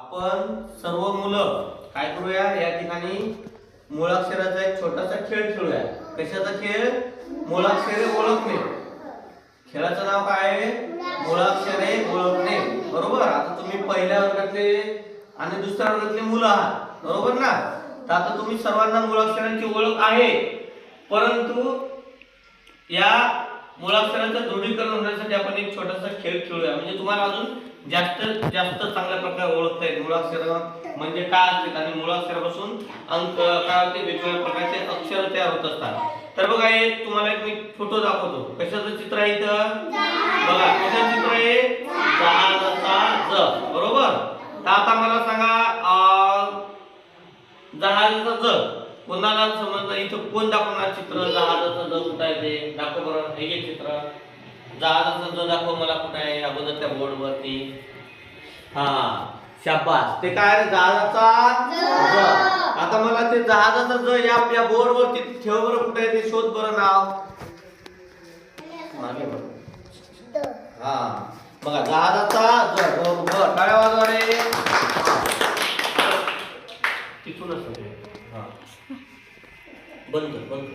आपण सर्व मुलं काय करूया? या ठिकाणी मुळाक्षराचा एक छोटासा खेळ खेळूया. कशाचा खेळ? मुळाक्षरे ओळखणे. खेळाचं नाव काय? आहे मुळाक्षरे ओळखणे. बरोबर? आता तुम्ही पहिल्या वर्गातले आणि दुसऱ्या वर्गातले मुलं आहात. बरोबर ना? तर आता तुम्ही सर्वांना मुळाक्षरांची ओळख आहे. परंतु या मुळाक्षराचं दृढीकरण होण्यासाठी आपण एक छोटासा खेळ खेळूया. म्हणजे तुम्हाला अजून जास्त जास्त चांगल्या प्रकारे ओळखता येईल. मुळाक्षर म्हणजे काय असते? आणि मुळाक्षरापासून अंक काय होते? वेगवेगळ्या प्रकारचे अक्षर तयार होत असतात. तर बघा हे तुम्हाला एक मी फोटो दाखवतो. कशाचं चित्र आहे इथं? बघा कशाचं चित्र आहे? जहाजाचा ज. बरोबर? तर आता मला सांगा जहाजाचा ज. कोणाला समजलं इथं कोण दाखवणार चित्र? जहाजाचं ज कुठं आहे ते? दाखव बरं हे घे चित्र. जहाजाचं ज दाखव मला कुठं आहे अगोदर त्या बोर्ड वरती हा शाबास. ते काय रे जहाजाचा? ज आता मला ते जहाजाचा ज या या बोर्ड वरती ठेव बरं कुठे आहे ते शोध बरं नाव. मागे बघ. हा. बघा जहाजाचा ज बरोबर टाळ्या वाजवा रे तिथूनच होते. हां बंद कर, बंद